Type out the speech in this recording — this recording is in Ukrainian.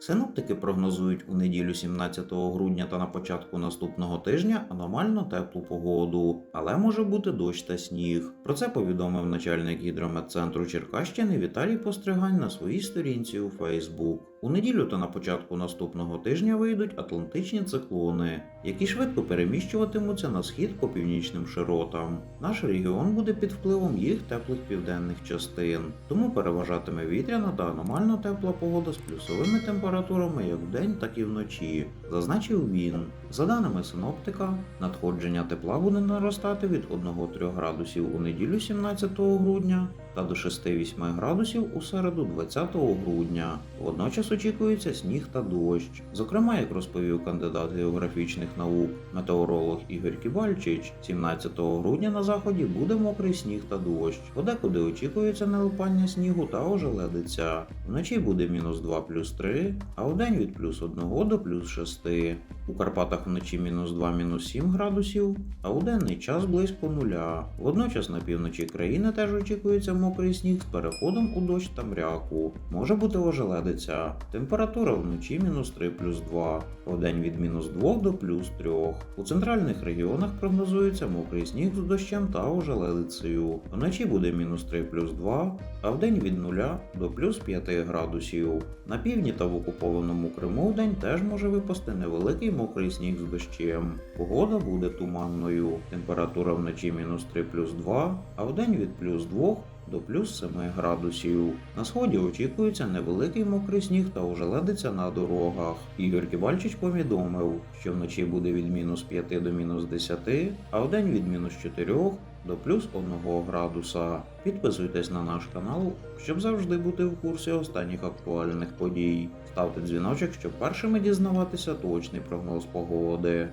Синоптики прогнозують у неділю 17 грудня та на початку наступного тижня аномально теплу погоду, але може бути дощ та сніг. Про це повідомив начальник гідрометцентру Черкащини Віталій Постригань на своїй сторінці у Фейсбук. У неділю та на початку наступного тижня вийдуть атлантичні циклони, які швидко переміщуватимуться на схід по північним широтам. Наш регіон буде під впливом їх теплих південних частин, тому переважатиме вітряна та аномально тепла погода з плюсовими температурами як вдень, так і вночі, зазначив він. За даними синоптика, надходження тепла буде наростати від 1-3 градусів у неділю 17 грудня та до 6-8 градусів у середу 20 грудня. Водночас очікується сніг та дощ. Зокрема, як розповів кандидат географічних наук, метеоролог Ігор Кібальчич, 17 грудня на заході буде мокрий сніг та дощ. Подекуди очікується налипання снігу та ожеледиця. Вночі буде мінус 2 плюс 3, а вдень від плюс 1 до плюс 6. У Карпатах вночі мінус 2 мінус 7 градусів, а у денний час близько нуля. Водночас на півночі країни теж очікується мокрий сніг з переходом у дощ та мряку. Може бути ожеледиця. Температура вночі мінус 3 плюс 2, вдень від мінус 2 до плюс 3. У центральних регіонах прогнозується мокрий сніг з дощем та ожеледицею. Вночі буде мінус 3 плюс 2, а вдень від 0 до плюс 5 градусів. На півдні та в окупованому Криму вдень теж може випасти невеликий мокрий сніг з дощем. Погода буде туманною. Температура вночі мінус 3 плюс 2, а вдень від плюс 2 до плюс 7 градусів. На сході очікується невеликий мокрий сніг та ожеледиця на дорогах. Ігор Ківальчич повідомив, що вночі буде від мінус 5 до мінус 10, а вдень від мінус 4 до плюс 1 градуса. Підписуйтесь на наш канал, щоб завжди бути в курсі останніх актуальних подій. Ставте дзвіночок, щоб першими дізнаватися точний прогноз погоди.